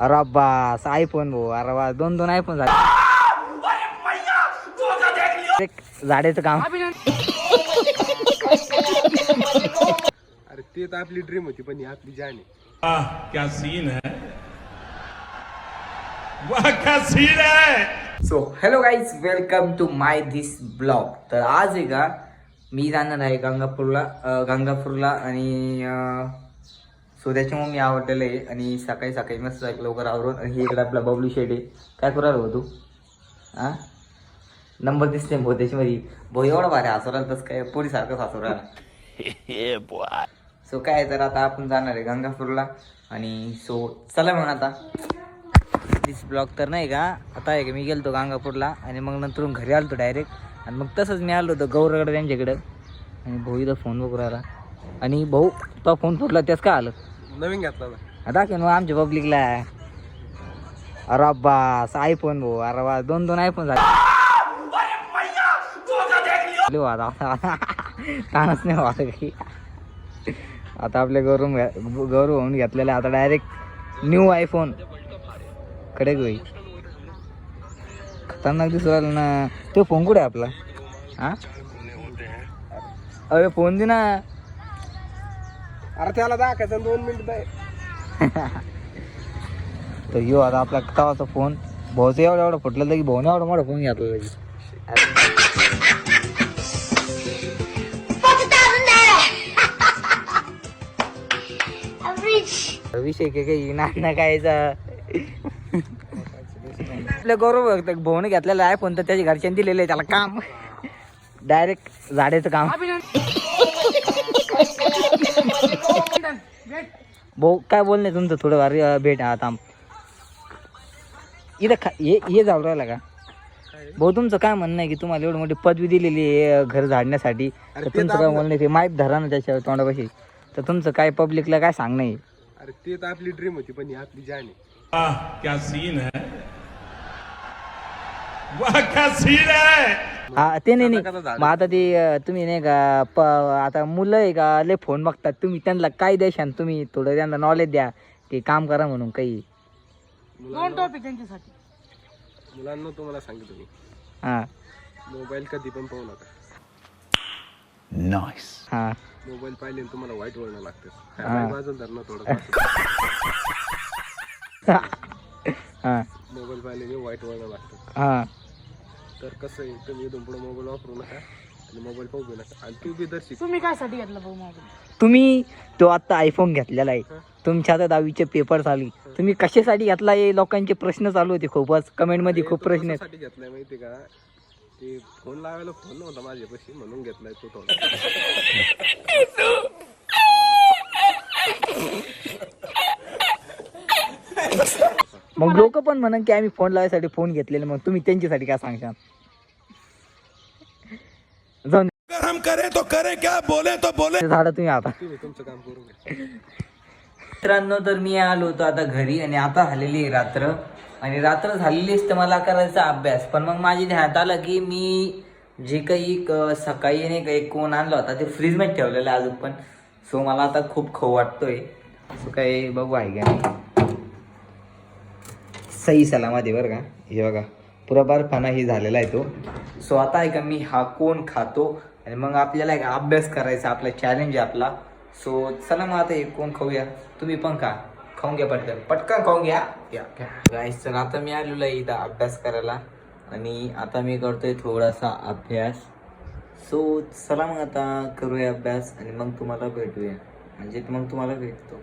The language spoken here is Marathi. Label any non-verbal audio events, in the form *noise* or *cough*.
अरे बास आयफोन भाऊ. अरे वा दोन दोन आयफोन झाले. एक झाडाचं काम. अरे ते तर आपली ड्रीम होती पण ही आपली जान आहे. वाह क्या सीन है. वाह क्या सीन है. So hello guys welcome to my this blog तर आज आहे का मी जाणार आहे गंगापूरला अं, गंगापूरला आणि सो त्याच्यामुळे मी आवडलेलं आहे. आणि सकाळी सकाळी मस्त लवकर आवरून आणि इकडे आपला बबलू शेड आहे. काय करू राहिलो तू? हां नंबर दिसते भाऊ त्याच्यामध्ये. भाऊ एवढा भारी हसू राहिला तसं काय? पोरीसारखंच हसू राहिला. *laughs* सो काय तर आता आपण जाणार आहे गंगापूरला. आणि सो चला मग आता. दिस ब्लॉग तर नाही का? आता आहे का मी गेलतो गंगापूरला. आणि मग नंतर घरी आलो डायरेक्ट आणि मग तसंच मी आलो होतो गौरकडे त्यांच्याकडं. आणि भाऊ इथं फोन बघू राहिला. आणि भाऊ तो फोन फुटला त्याच काय आलं? नवीन घेतला ना. आमच्या पब्लिकला अरे बास आयफोन भाऊ. अरे वा दोन दोन आयफोन झाले. कानच नाही वाटत काही आता आपले गौरव गौरव होऊन घेतलेले आता डायरेक्ट न्यू आयफोनकडे गोई खतरनाक दिसू राहिला ना. तो फोन कुठे आहे आपला? हा? अरे फोन दे ना. अरे त्याला दाखायचं दोन मिनिट *laughs* तर यो आता आपला तवाचा फोन. भाऊचं एवढा एवढा फुटलं की भाऊने एवढा मोठा फोन घेतला लगी *laughs* विषय काय काही नाना कायचा आपल्या गौरव बघ, भाऊने घेतलेला आहे फोन तर त्याच्या घरच्यांनी दिलेलं आहे त्याला काम. डायरेक्ट झाडाचं काम. भाऊ काय बोलणे तुमचं? थोडं भारी अं, भेट आता इथं खा हे हे जाऊ राहिला का? भाऊ तुमचं काय म्हणणं आहे की तुम्हाला एवढी मोठी पदवी दिलेली आहे घर झाडण्यासाठी? तर अरे ते तुमचं काय आहे ते माहीत धरा ना त्याच्या तोंडापाशी. तर तुमचं काय पब्लिकला काय सांगणं आहे? अरे ते तर आपली ड्रीम होती पण ही आपली जान आहे. वाह क्या सीन है? वाह क्या सीन है? हा ते नाही आता नाही? मग आता ते अं, तुम्ही नाही का प आता मुलं आहे का लय फोन बघतात. तुम्ही त्यांना काय द्याशान तुम्ही थोडं त्यांना नॉलेज द्या. ते काम करा म्हणून काही. मुलांना तुम्हाला सांगितलं मी. हां. मोबाईल कधी पण पाहू नका. हां. मोबाईल पाहिले ना तुम्हाला वाईट वळण लागतं. काय बाजून धरणं थोडं हां. मोबाईल पाहिले वाईट वळण लागतं. हां. तर कसं आहे तुम्ही इथून पुढे मोबाईल वापरू नका आणि मोबाईल पाहू नका आणि तू बी तुम्ही काय साठी घेतला भाऊ मोबाईल तुम्ही तो आता आयफोन घेतलेला आहे. तुमच्या आता दहावीचे पेपर चालू तुम्ही कशासाठी घेतला हे लोकांचे प्रश्न चालू होते खूपच. कमेंटमध्ये खूप प्रश्न आहेत. साठी घेतलाय माहिती का? ते फोन लावायला फोन नव्हता माझ्यापाशी म्हणून घेतलाय तो थोडा *laughs* मग लोक पण म्हणून की आम्ही फोन लावायसाठी फोन घेतलेले मग तुम्ही त्यांच्यासाठी काय सांगशाल? जाऊन अगर हम करें तो करें क्या बोले तो बोले। दे. झाडं तुम्ही आता. मित्रांनो तर मी आलो होतो आता घरी आणि आता झालेली आहे रात्र. आणि रात्र झालेलीच तर मला करायचा अभ्यास. पण मग माझी ध्यानात आलं की मी जे काही क- सकाळी नाही का एक कोण आणला होता ते फ्रीजमध्ये ठेवलेलं आहे अजून पण. सो मला आता खूप खाऊ वाटतोय. सो काय बघू आहे का नाही. सही सलामत आहे बरं का. हे बघा पुरा बर्फाना ही झालेला आहे तो. सो आता आहे का मी हा कोण खातो? आणि मग आपल्याला एक अभ्यास करायचा आपला चॅलेंज आहे आपला. सो चला मग आता हे कोण खाऊया? तुम्ही पण खा. खाऊन घ्या पटकन. पटकन खाऊन घ्या. या. गाईस तर आता मी आलेलो आहे इथं अभ्यास करायला. आणि आता मी करतोय थोडासा अभ्यास. सो चला मग आता करूया अभ्यास आणि मग तुम्हाला भेटूया. म्हणजे मग तुम्हाला भेटतो.